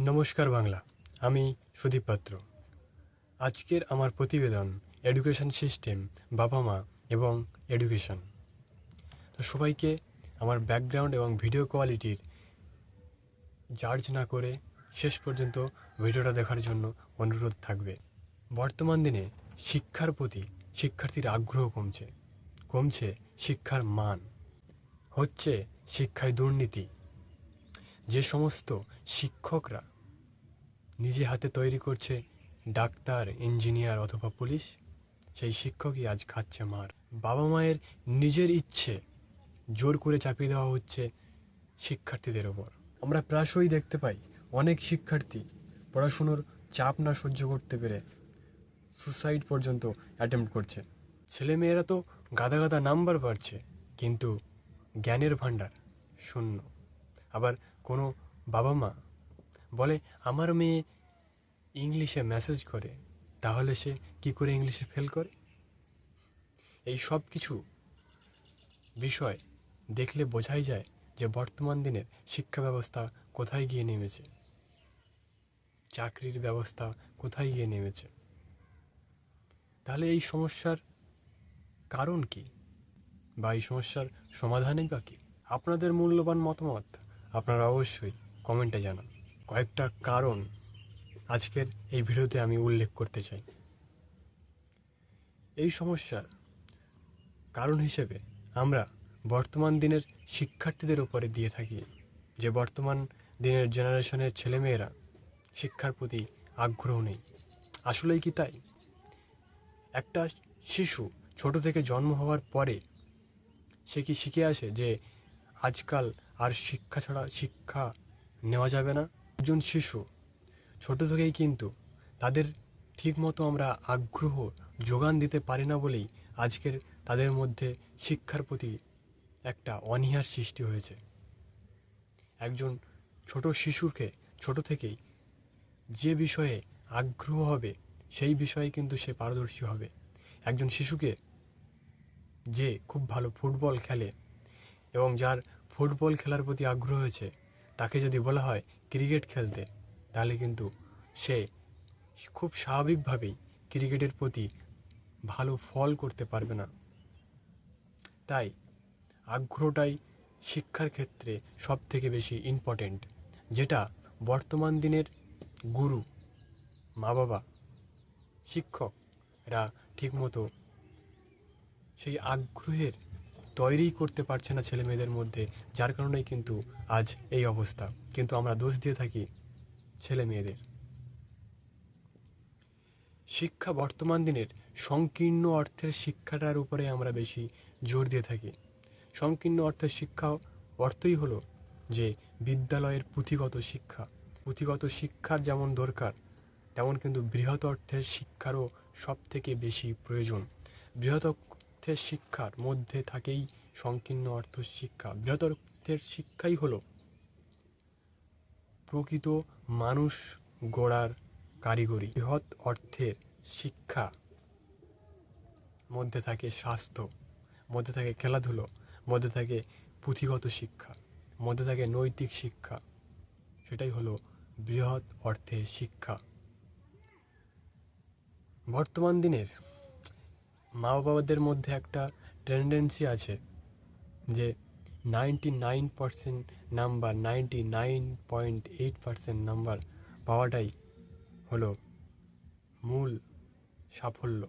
নমস্কার বাংলা, আমি সুদীপ পাত্র। আজকের আমার প্রতিবেদন এডুকেশন সিস্টেম বাবা মা এবং এডুকেশন তো সবাইকে আমার ব্যাকগ্রাউন্ড এবং ভিডিও কোয়ালিটির জার্জ না করে শেষ পর্যন্ত ভিডিওটা দেখার জন্য অনুরোধ থাকবে। বর্তমান দিনে শিক্ষার প্রতি শিক্ষার্থীর আগ্রহ কমছে। কমছে শিক্ষার মান। হচ্ছে শিক্ষায় দুর্নীতি। যে সমস্ত শিক্ষকরা নিজে হাতে তৈরি করছে ডাক্তার, ইঞ্জিনিয়ার অথবা পুলিশ, সেই শিক্ষকই আজ খাচ্ছে মার। বাবা মায়ের নিজের ইচ্ছে জোর করে চাপিয়ে দেওয়া হচ্ছে শিক্ষার্থীদের ওপর। আমরা প্রায়শই দেখতে পাই অনেক শিক্ষার্থী পড়াশুনোর চাপ না সহ্য করতে পেরে সুসাইড পর্যন্ত অ্যাটেম্প্ট করছে। ছেলেমেয়েরা তো গাদা গাদা নাম্বার পাচ্ছে কিন্তু জ্ঞানের ভাণ্ডার শূন্য। আবার কোনো বাবা মা বলে, আমার মেয়ে ইংলিশে মেসেজ করে, তাহলে সে কি করে ইংলিশে ফেল করে? এই সব কিছু বিষয় দেখলে বোঝাই যায় যে বর্তমান দিনের শিক্ষা ব্যবস্থা কোথায় গিয়ে নেমেছে। চাকরির ব্যবস্থা কোথায় গিয়ে নেমেছে? তাহলে এই সমস্যার কারণ কি? বা এই সমস্যার সমাধানই বা কি? আপনাদের মূল্যবান মতামত? আপনারা অবশ্যই কমেন্টে জানান। কয়েকটা কারণ আজকের এই ভিডিওতে আমি উল্লেখ করতে চাই। এই সমস্যার কারণ হিসেবে আমরা বর্তমান দিনের শিক্ষার্থীদের উপরে দিয়ে থাকি, যে বর্তমান দিনের জেনারেশনের ছেলেমেয়েরা শিক্ষার প্রতি আগ্রহ নেই। আসলেই কি তাই? একটা শিশু ছোট থেকে জন্ম হওয়ার পরে সে কি শিখে আসে যে আজকাল আর শিক্ষা ছাড়া শিক্ষা নেওয়া যাবে না। একজন শিশু ছোট থেকেই কিন্তু তাদের ঠিকমতো আমরা আগ্রহ যোগান দিতে পারি না বলেই আজকের তাদের মধ্যে শিক্ষার প্রতি একটা অনীহার সৃষ্টি হয়েছে। একজন ছোট শিশুকে ছোট থেকেই যে বিষয়ে আগ্রহ হবে, সেই বিষয়ে কিন্তু সে পারদর্শী হবে। একজন শিশুকে যে খুব ভালো ফুটবল খেলে এবং যার ফুটবল খেলার প্রতি আগ্রহ হয়েছে, তাকে যদি বলা হয় ক্রিকেট খেলতে, তাহলে কিন্তু সে খুব স্বাভাবিকভাবেই ক্রিকেটের প্রতি ভালো ফল করতে পারবে না। তাই আগ্রহটাই শিক্ষার ক্ষেত্রে সব থেকে বেশি ইম্পর্টেন্ট যেটা বর্তমান দিনের গুরু মা বাবা শিক্ষকরা ঠিকমতো সেই আগ্রহের তৈরি করতে পারছে না ছেলে মেয়েদের মধ্যে, যার কারণেই কিন্তু আজ এই অবস্থা। কিন্তু আমরা দোষ দিয়ে থাকি ছেলে মেয়েদের শিক্ষা বর্তমান দিনের সংকীর্ণ অর্থের শিক্ষাটার উপরে আমরা বেশি জোর দিয়ে থাকি। সংকীর্ণ অর্থের শিক্ষা অর্থই হলো যে বিদ্যালয়ের পুঁথিগত শিক্ষা। পুঁথিগত শিক্ষার যেমন দরকার, তেমন কিন্তু বৃহৎ অর্থের শিক্ষারও সব থেকে বেশি প্রয়োজন। বৃহৎ অর্থের শিক্ষার মধ্যে থাকেই সংকীর্ণ অর্থ শিক্ষা। বৃহৎ অর্থের শিক্ষাই হলো প্রকৃত মানুষ গড়ার কারিগরি। বৃহৎ অর্থের শিক্ষা মধ্যে থাকে স্বাস্থ্য, মধ্যে থাকে খেলাধুলো, মধ্যে থাকে পুঁথিগত শিক্ষা, মধ্যে থাকে নৈতিক শিক্ষা। সেটাই হলো বৃহৎ অর্থের শিক্ষা। বর্তমান দিনের মা বাবাদের মধ্যে একটা টেন্ডেন্সি আছে যে ninety nine percent number ninety nine point eight percent number পাওয়াটাই হলো মূল সাফল্য।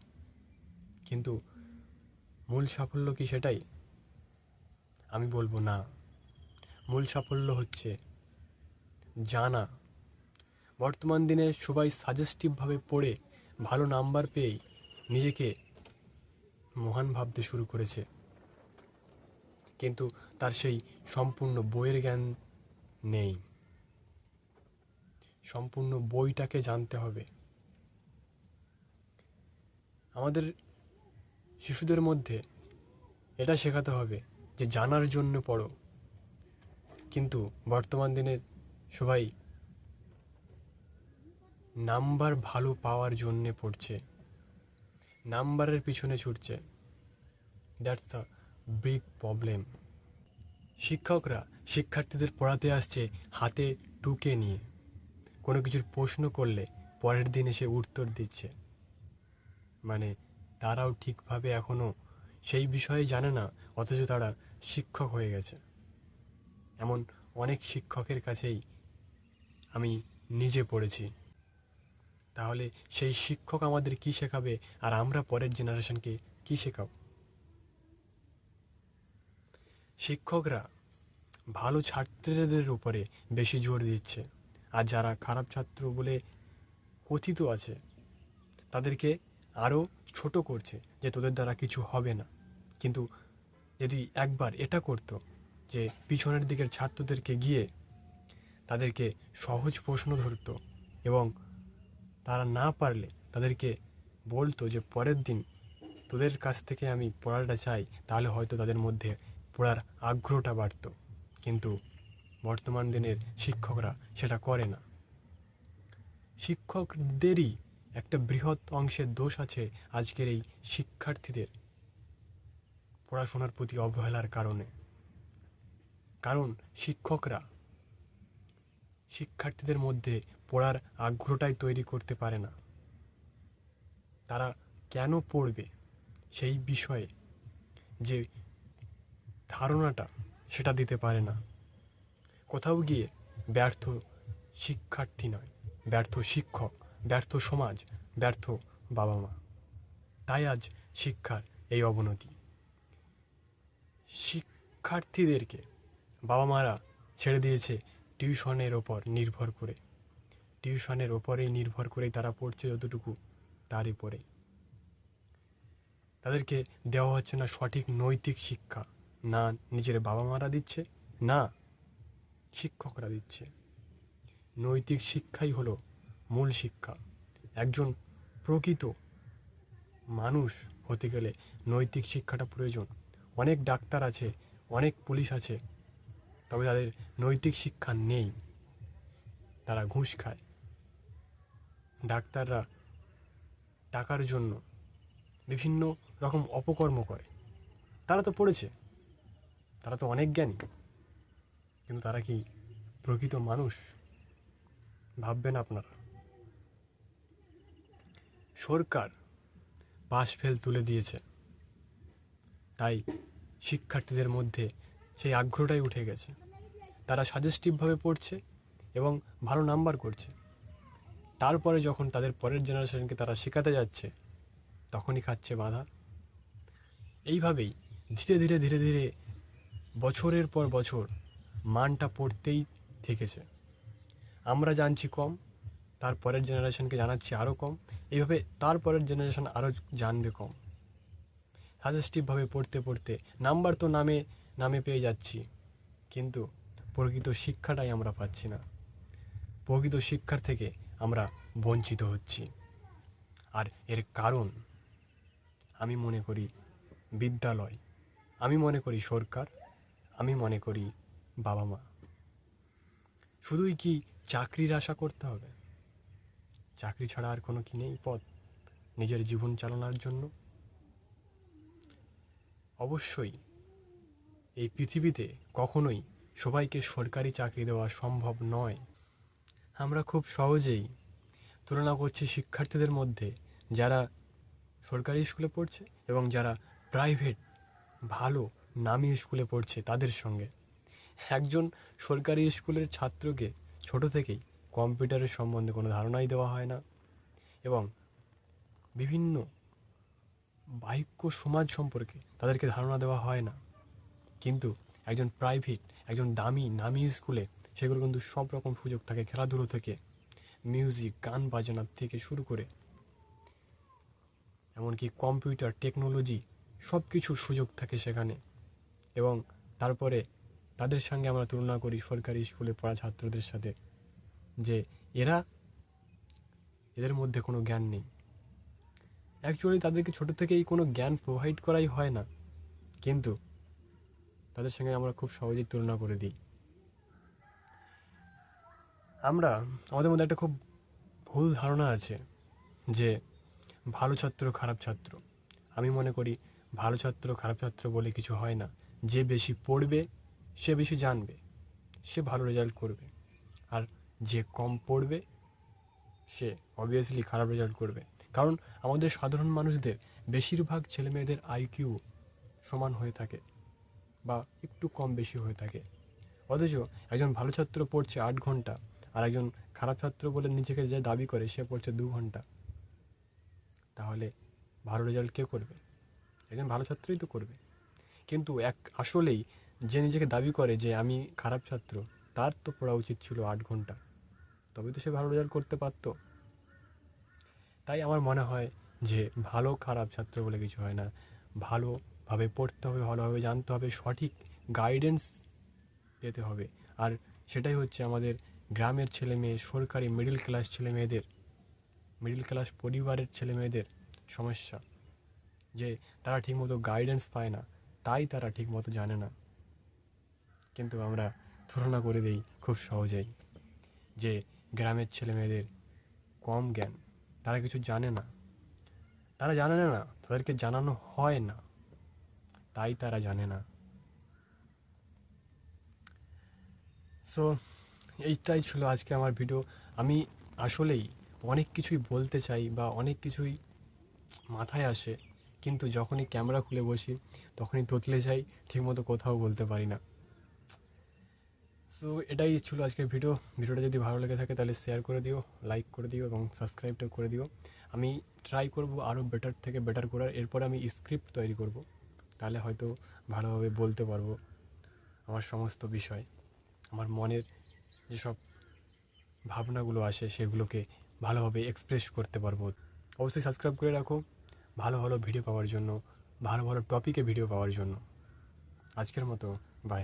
কিন্তু মূল সাফল্য কি সেটাই? আমি বলব না। মূল সাফল্য হচ্ছে জানা। বর্তমান দিনে সবাই সাজেস্টিভভাবে পড়ে ভালো নাম্বার পেয়েই নিজেকে মহান ভাবতে শুরু করেছে। কিন্তু তার সেই সম্পূর্ণ বইয়ের জ্ঞান নেই। সম্পূর্ণ বইটাকে জানতে হবে। আমাদের শিশুদের মধ্যে এটা শেখাতে হবে যে জানার জন্য পড়ো। কিন্তু বর্তমান দিনের সবাই নাম্বার ভালো পাওয়ার জন্যে পড়ছে। নাম্বারের পিছনে ছুটছে। দ্যাটস দ্য বিগ প্রবলেম শিক্ষকরা শিক্ষার্থীদের পড়াতে আসছে হাতে টুকে নিয়ে। কোনো কিছুর প্রশ্ন করলে পরের দিন এসে উত্তর দিচ্ছে। মানে তারাও ঠিকভাবে এখনও সেই বিষয়ে জানে না, অথচ তারা শিক্ষক হয়ে গেছে। এমন অনেক শিক্ষকের কাছেই আমি নিজে পড়েছি। তাহলে সেই শিক্ষক আমাদের কি শেখাবে? আর আমরা পরের জেনারেশনকে কি শেখাব? শিক্ষকরা ভালো ছাত্রদের উপরে বেশি জোর দিচ্ছে। আর যারা খারাপ ছাত্র বলে কথিত আছে, তাদেরকে আরও ছোট করছে যে তোদের দ্বারা কিছু হবে না। কিন্তু যদি একবার এটা করতো যে পিছনের দিকের ছাত্রদেরকে গিয়ে তাদেরকে সহজ প্রশ্ন ধরতো এবং তারা না পারলে তাদেরকে বলতো যে পরের দিন তোদের কাছ থেকে আমি পড়াটা চাই, তাহলে হয়তো তাদের মধ্যে পড়ার আগ্রহটা বাড়ত। কিন্তু বর্তমান দিনের শিক্ষকরা সেটা করে না। শিক্ষকদেরই একটা বৃহৎ অংশের দোষ আছে আজকের এই শিক্ষার্থীদের পড়াশোনার প্রতি অবহেলার কারণে। কারণ শিক্ষকরা শিক্ষার্থীদের মধ্যে পড়ার আগ্রহটাই তৈরি করতে পারে না। তারা কেন পড়বে সেই বিষয়ে যে ধারণাটা সেটা দিতে পারে না। কোথাও গিয়ে ব্যর্থ শিক্ষার্থী নয়, ব্যর্থ শিক্ষক, ব্যর্থ সমাজ, ব্যর্থ বাবা মা তাই আজ শিক্ষার এই অবনতি। শিক্ষার্থীদেরকে বাবা মারা ছেড়ে দিয়েছে টিউশনের ওপর নির্ভর করে। টিউশনের ওপরেই নির্ভর করেই তারা পড়ছে যতটুকু তারই পরে। তাদেরকে দেওয়া হচ্ছে না সঠিক নৈতিক শিক্ষা। না নিজের বাবা মারা দিচ্ছে, না শিক্ষকরা দিচ্ছে। নৈতিক শিক্ষাই হলো মূল শিক্ষা। একজন প্রকৃত মানুষ হতে গেলে নৈতিক শিক্ষাটা প্রয়োজন। অনেক ডাক্তার আছে, অনেক পুলিশ আছে, তবে তাদের নৈতিক শিক্ষা নেই। তারা ঘুষ খায়। ডাক্তাররা টাকার জন্য বিভিন্ন রকম অপকর্ম করে। তারা তো পড়েছে। তারা তো অনেক জ্ঞানী। কিন্তু তারা কি প্রকৃত মানুষ? ভাববেন আপনারা। সরকার পাশ ফেল তুলে দিয়েছে। তাই শিক্ষার্থীদের মধ্যে সেই আগ্রহটাই উঠে গেছে। তারা সাজেস্টিভভাবে পড়ছে এবং ভালো নাম্বার করছে। তারপরে যখন তাদের পরের জেনারেশনকে তারা শেখাতে যাচ্ছে, তখনই খাচ্ছে বাধা। এইভাবেই ধীরে ধীরে ধীরে ধীরে বছরের পর বছর মানটা পড়তেই থেকেছে। আমরা জানছি কম, তার পরের জেনারেশনকে জানাচ্ছি আরও কম। এইভাবে তার পরের জেনারেশন আরও জানবে কম। সাজেস্টিভভাবে পড়তে পড়তে নাম্বার তো নামে নামে পেয়ে যাচ্ছি, কিন্তু প্রকৃত শিক্ষাটাই আমরা পাচ্ছি না। প্রকৃত শিক্ষার থেকে আমরা বঞ্চিত হচ্ছি। আর এর কারণ আমি মনে করি বিদ্যালয়, আমি মনে করি সরকার, আমি মনে করি বাবা মা। শুধুই কি চাকরির আশা করতে হবে? চাকরি ছাড়া আর কোনো কি নেই পথ নিজের জীবন চালানোর জন্য? অবশ্যই এই পৃথিবীতে কখনোই সবাইকে সরকারি চাকরি দেওয়া সম্ভব নয়। আমরা খুব সহজেই তুলনা করছি শিক্ষার্থীদের মধ্যে যারা সরকারি স্কুলে পড়ছে এবং যারা প্রাইভেট ভালো নামি স্কুলে পড়ছে তাদের সঙ্গে। একজন সরকারি স্কুলের ছাত্রকে ছোট থেকেই কম্পিউটারের সম্বন্ধে কোনো ধারণাই দেওয়া হয় না এবং বিভিন্ন বাক্য সমাজ সম্পর্কে তাদেরকে ধারণা দেওয়া হয় না। কিন্তু একজন প্রাইভেট একজন দামি, নামি স্কুলে সেগুলো কিন্তু সব রকম সুযোগ থাকে, খেলাধুলো থেকে মিউজিক গান বাজনার থেকে শুরু করে। এমনকি কম্পিউটার টেকনোলজি সব কিছুর সুযোগ থাকে সেখানে। এবং তারপরে তাদের সঙ্গে আমরা তুলনা করি সরকারি স্কুলে পড়া ছাত্রদের সাথে, যে এরা এদের মধ্যে কোনো জ্ঞান নেই। অ্যাকচুয়ালি তাদেরকে ছোট থেকেই কোনো জ্ঞান প্রোভাইড করাই হয় না। কিন্তু তাদের সঙ্গে আমরা খুব সহজেই তুলনা করে দিই। আমরা, আমাদের মধ্যে একটা খুব ভুল ধারণা আছে যে ভালো ছাত্র খারাপ ছাত্র। আমি মনে করি ভালো ছাত্র, খারাপ ছাত্র বলে কিছু হয় না। যে বেশি পড়বে, সে বেশি জানবে, সে ভালো রেজাল্ট করবে। আর যে কম পড়বে, সে অবভিয়াসলি খারাপ রেজাল্ট করবে। কারণ আমাদের সাধারণ মানুষদের বেশিরভাগ ছেলেমেয়েদের আইকিউ সমান হয়ে থাকে বা একটু কম বেশি হয়ে থাকে। অথচ একজন ভালো ছাত্র পড়ছে আট ঘণ্টা আর একজন খারাপ ছাত্র বলে নিজেকে যে দাবি করে, সে পড়ছে দু ঘণ্টা। তাহলে ভালো রেজাল্ট কে করবে? একজন ভালো ছাত্রই তো করবে। কিন্তু এক আসলেই যে নিজেকে দাবি করে যে আমি খারাপ ছাত্র, তার তো পড়া উচিত ছিল আট ঘণ্টা। তবে তো সে ভালো রেজাল্ট করতে পারতো। তাই আমার মনে হয় যে ভালো খারাপ ছাত্র বলে কিছু হয় না। ভালোভাবে পড়তে হবে, ভালোভাবে জানতে হবে, সঠিক গাইডেন্স পেতে হবে। আর সেটাই হচ্ছে আমাদের গ্রামের ছেলে মেয়ে, সরকারি মিডিল ক্লাস ছেলে মেয়েদের মিডল ক্লাস পরিবারের ছেলে মেয়েদের সমস্যা। যে তারা ঠিকমতো গাইডেন্স পায় না, তাই তারা ঠিকমতো জানে না। কিন্তু আমরা তুলনা করে দিই খুব সহজেই যে গ্রামের ছেলে মেয়েদের কম জ্ঞান। তারা কিছু জানে না। তারা জানে না তাদেরকে জানানো হয় না। তাই তারা জানে না। সো এইটাই ছিল আজকে আমার ভিডিও। আমি আসলেই অনেক কিছুই বলতে চাই বা অনেক কিছুই মাথায় আসে, কিন্তু যখনই ক্যামেরা খুলে বসি, তখনই তোতলে যাই, ঠিকমতো কোথাও বলতে পারি না। সো এটাই ছিল আজকের ভিডিও। ভিডিওটা যদি ভালো লেগে থাকে তাহলে শেয়ার করে দিও লাইক করে দিও এবং সাবস্ক্রাইবটা করে দিও। আমি ট্রাই করব আরও বেটার থেকে বেটার করার। এরপর আমি স্ক্রিপ্ট তৈরি করব, তাহলে হয়তো ভালোভাবে বলতে পারব আমার সমস্ত বিষয়, আমার মনের যেসব ভাবনাগুলো আসে, সেগুলোকে ভালোভাবে এক্সপ্রেস করতে পারব। অবশ্যই সাবস্ক্রাইব করে রাখো। ভালো ভালো ভিডিও পাওয়ার জন্য, ভালো ভালো টপিকে ভিডিও পাওয়ার জন্য। আজকের মতো বাই